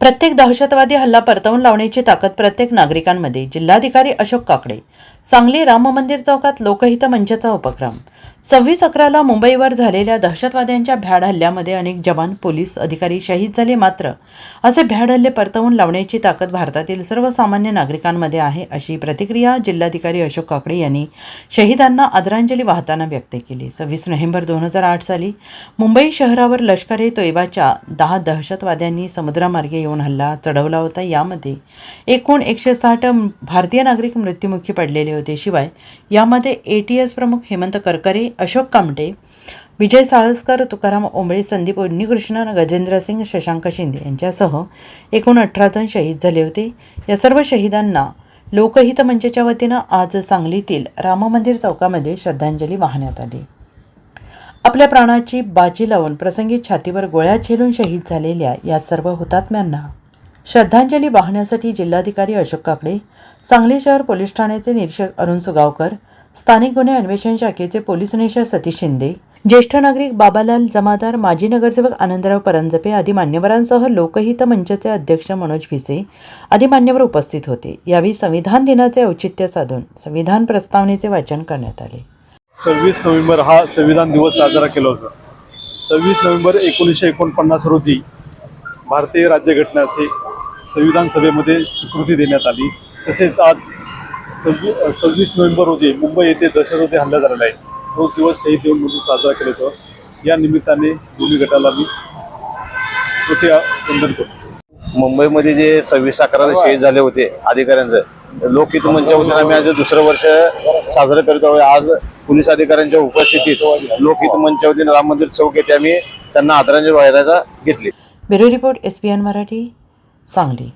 प्रत्येक दहशतवादी हल्ला परतवून लावण्याची ताकद प्रत्येक नागरिकांमध्ये. जिल्हाधिकारी अशोक काकडे. सांगली राम मंदिर चौकात लोकहित मंचचा उपक्रम. सव्वीस अकराला मुंबईवर झालेल्या दहशतवाद्यांच्या भ्याड हल्ल्यामध्ये अनेक जवान पोलीस अधिकारी शहीद झाले मात्र असे भ्याड हल्ले परतवून लावण्याची ताकद भारतातील सर्वसामान्य नागरिकांमध्ये आहे अशी प्रतिक्रिया जिल्हाधिकारी अशोक काकडे यांनी शहीदांना आदरांजली वाहताना व्यक्त केली. सव्वीस नोव्हेंबर दोन हजार आठ साली मुंबई शहरावर लष्कर ए तोयबाच्या दहा दहशतवाद्यांनी समुद्रामार्गे येऊन हल्ला चढवला होता. यामध्ये एकूण एकशे साठ भारतीय नागरिक मृत्युमुखी पडलेले होते. शिवाय यामध्ये ए टी एस प्रमुख हेमंत करकरे अशोक कामटे विजय साळसकर तुकाराम ओंबळे संदीप उन्नीकृष्णन गजेंद्र सिंग शशांक शिंदे यांच्यासह एकूण अठरा जण शहीद झाले होते. या सर्व शहीदांना लोकहित मंचच्या वतीनं आज सांगलीतील राम मंदिर चौकामध्ये श्रद्धांजली वाहण्यात आली. आपल्या प्राणाची बाजी लावून प्रसंगी छातीवर गोळ्या झेलून शहीद झालेल्या या सर्व हुतात्म्यांना श्रद्धांजली वाहण्यासाठी जिल्हाधिकारी अशोक काकडे सांगली शहर पोलीस ठाण्याचे निरीक्षक अरुण सुगावकर स्थानिक गुन्हे अन्वेषण शाखेचे पोलीस निरीक्षक सतीश शिंदे ज्येष्ठ नागरिक बाबालाल जमादार माजी नगरसेवक आनंदराव परंजपे आदी मान्यवरांसह लोकहित मंचचे अध्यक्ष मनोज भिसे आदी मान्यवर उपस्थित होते. यावेळी संविधान दिनाचे औचित्य साधून संविधान प्रस्तावनेचे वाचन करण्यात आले. सव्वीस नोव्हेंबर हा संविधान दिवस साजरा केला होता. सव्वीस नोव्हेंबर एकोणीसशे एकोणपन्नास रोजी भारतीय राज्यघटनेचे संविधान सभेमध्ये स्वीकृती देण्यात आली. तसेच आज सव्वी सव्वीस नोव्हेंबर रोजी मुंबई येथे दहशतवादी हल्ला झालेला आहे. तो दिवस शहीद दिवस म्हणून साजरा केला होता या निमित्ताने दोन्ही गटाला मी स्मृती वंदन करतो. मुंबईमध्ये जे सव्वीस अकराला शहीद झाले होते अधिकाऱ्यांचं लोकहित मंच्या वतीने आम्ही आज दुसरं वर्ष साजरं करीत आहोत. आज पोलीस अधिकाऱ्यांच्या उपस्थितीत लोकहित मंच्या वतीने राम मंदिर चौक येथे आम्ही त्यांना आदरांजली वाहायला घेतली. Bureau report S Marathi Sangli.